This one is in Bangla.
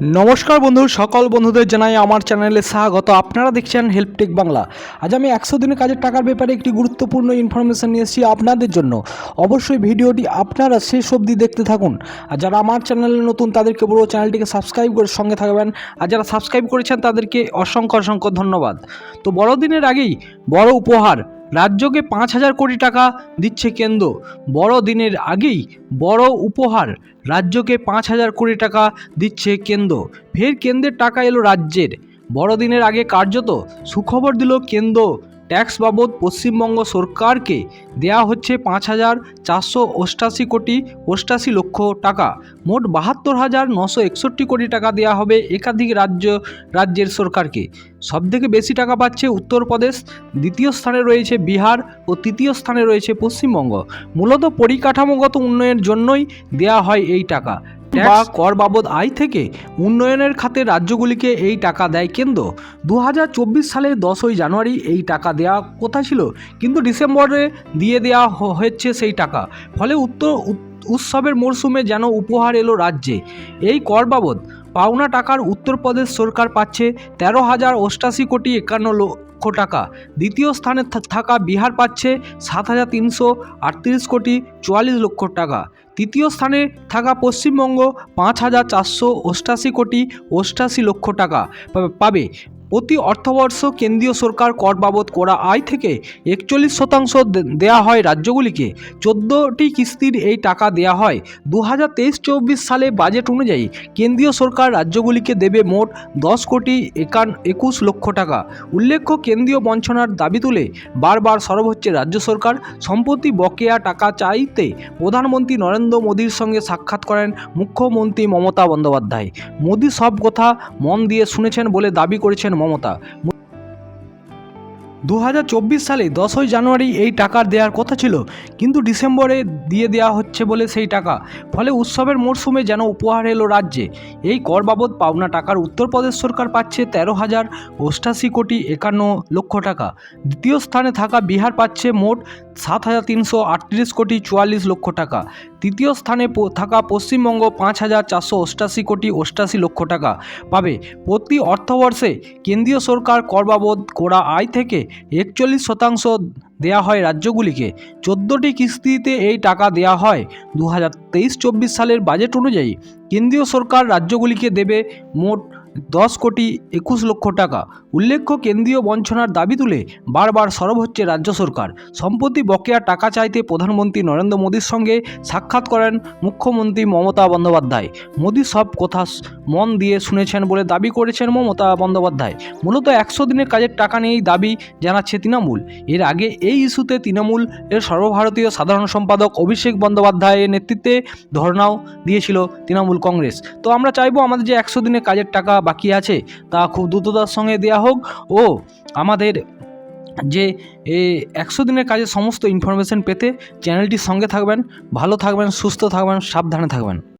নমস্কার বন্ধু, সকল বন্ধুদের জানাই আমার চ্যানেলে স্বাগত। আপনারা দেখছেন হেল্পটেক বাংলা আজ আমি একশো দিনের কাজের টাকার ব্যাপারে একটি গুরুত্বপূর্ণ ইনফরমেশন নিয়ে এসেছি আপনাদের জন্য। অবশ্যই ভিডিওটি আপনারা শেষ অবধি দেখতে থাকুন। আর যারা আমার চ্যানেলে নতুন, তাদেরকে বলব চ্যানেলটিকে সাবস্ক্রাইব করে সঙ্গে থাকবেন। আর যারা সাবস্ক্রাইব করেছেন, তাদেরকে অসংখ্য অসংখ্য ধন্যবাদ। তো বড়দিনের আগেই বড় উপহার রাজ্যকে পাঁচ হাজার কোটি টাকা দিচ্ছে কেন্দ্র। বড় দিনের আগেই বড় উপহার রাজ্যকে পাঁচ হাজার কোটি টাকা দিচ্ছে কেন্দ্র। ফের কেন্দ্রের টাকা এলো রাজ্যের। বড়দিনের আগে কার্যত সুখবর দিল কেন্দ্র ট্যাক্স বাবদ পশ্চিমবঙ্গ সরকারকে দেয়া হচ্ছে পাঁচ হাজার চারশো অষ্টাশি কোটি অষ্টাশি লক্ষ টাকা। মোট বাহাত্তর হাজার নশো একষট্টি কোটি টাকা দেওয়া হবে একাধিক রাজ্য, রাজ্যের সরকারকে। সবথেকে বেশি টাকা পাচ্ছে উত্তরপ্রদেশ, দ্বিতীয় স্থানে রয়েছে বিহার ও তৃতীয় স্থানে রয়েছে পশ্চিমবঙ্গ। মূলত পরিকাঠামোগত উন্নয়নের জন্যই দেয়া হয় এই টাকা। বা কর বাবদ আয় থেকে উন্নয়নের খাতে রাজ্যগুলিকে এই টাকা দেয় কেন্দ্র। দু সালের দশই জানুয়ারি এই টাকা দেওয়া কথা ছিল? কিন্তু ডিসেম্বরে দিয়ে দেওয়া হ- হচ্ছে সেই টাকা। ফলে উত্তর উৎসবের মরশুমে যেন উপহার এলো রাজ্যে। এই কর বাবদ পাওনা টাকার উত্তরপ্রদেশ সরকার পাচ্ছে তেরো হাজার অষ্টাশি কোটি একান্ন লক্ষ টাকা। দ্বিতীয় স্থানে থাকা বিহার পাচ্ছে সাত হাজার তিনশো আটত্রিশ কোটি চুয়াল্লিশ লক্ষ টাকা। তৃতীয় স্থানে থাকা পশ্চিমবঙ্গ পাঁচ হাজার চারশো অষ্টাশি কোটি অষ্টাশি লক্ষ টাকা পাবে। প্রতি অর্থবর্ষ কেন্দ্রীয় সরকার কর বাবদ করা আয় থেকে একচল্লিশ শতাংশ দেয়া হয় রাজ্যগুলিকে। চোদ্দোটি কিস্তির এই টাকা দেয়া হয়। দু হাজার তেইশ চব্বিশ সালে বাজেট অনুযায়ী কেন্দ্রীয় সরকার রাজ্যগুলিকে দেবে মোট দশ কোটি একান একুশ লক্ষ টাকা। উল্লেখ্য, কেন্দ্রীয় বঞ্চনার দাবি তুলে বারবার সরব হচ্ছে রাজ্য সরকার। সম্প্রতি বকেয়া টাকা চাইতে প্রধানমন্ত্রী নরেন্দ্র মোদীর সঙ্গে সাক্ষাৎ করেন মুখ্যমন্ত্রী মমতা বন্দ্যোপাধ্যায়। মোদী সব কথা মন দিয়ে শুনেছেন বলে দাবি করেছেন মমতা। দু হাজার চব্বিশ সালে দশই জানুয়ারি এই টাকার দেওয়ার কথা ছিল, কিন্তু ডিসেম্বরে দিয়ে দেওয়া হচ্ছে বলে সেই টাকা। ফলে উৎসবের মরশুমে যেন উপহার এলো রাজ্যে। এই কর বাবদ পাওনা টাকার উত্তরপ্রদেশ সরকার পাচ্ছে তেরো হাজার অষ্টাশি কোটি একান্ন লক্ষ টাকা। দ্বিতীয় স্থানে থাকা বিহার পাচ্ছে মোট সাত হাজার তিনশো আটত্রিশ কোটি চুয়াল্লিশ লক্ষ টাকা। তৃতীয় স্থানে থাকা পশ্চিমবঙ্গ পাঁচ হাজার চারশো অষ্টাশি কোটি অষ্টাশি লক্ষ টাকা। পাবে প্রতি অর্থবর্ষে কেন্দ্রীয় সরকার কর বাবদ করা আয় থেকে একচল্লিশ শতাংশ দেয়া হয় রাজ্যগুলিকে। চোদ্দোটি কিস্তিতে এই টাকা দেয়া হয় দু হাজার তেইশ চব্বিশ সালের বাজেট অনুযায়ী। কেন্দ্রীয় সরকার রাজ্যগুলিকে দেবে মোট দশ কোটি একুশ লক্ষ টাকা। উল্লেখ্য, কেন্দ্রীয় বঞ্চনার দাবি তুলে বারবার সরব হচ্ছে রাজ্য সরকার। সম্প্রতি বকেয়া টাকা চাইতে প্রধানমন্ত্রী নরেন্দ্র মোদীর সঙ্গে সাক্ষাৎ করেন মুখ্যমন্ত্রী মমতা বন্দ্যোপাধ্যায়। মোদী সব কথা মন দিয়ে শুনেছেন বলে দাবি করেছেন মমতা বন্দ্যোপাধ্যায়। মূলত একশো দিনের কাজের টাকা নিয়েই দাবি জানাচ্ছে তৃণমূল। এর আগে এই ইস্যুতে তৃণমূল এর সর্বভারতীয় সাধারণ সম্পাদক অভিষেক বন্দ্যোপাধ্যায়ের নেতৃত্বে ধর্নাও দিয়েছিল তৃণমূল কংগ্রেস। তো আমরা চাইব আমাদের যে একশো দিনের কাজের টাকা বাকি আছে, তা খুব দ্রুততার সঙ্গে দেওয়া হোক। ও, আমাদের যে একশো দিনের কাজে সমস্ত ইনফরমেশন পেতে চ্যানেলটির সঙ্গে থাকবেন, ভালো থাকবেন, সুস্থ থাকবেন, সাবধানে থাকবেন।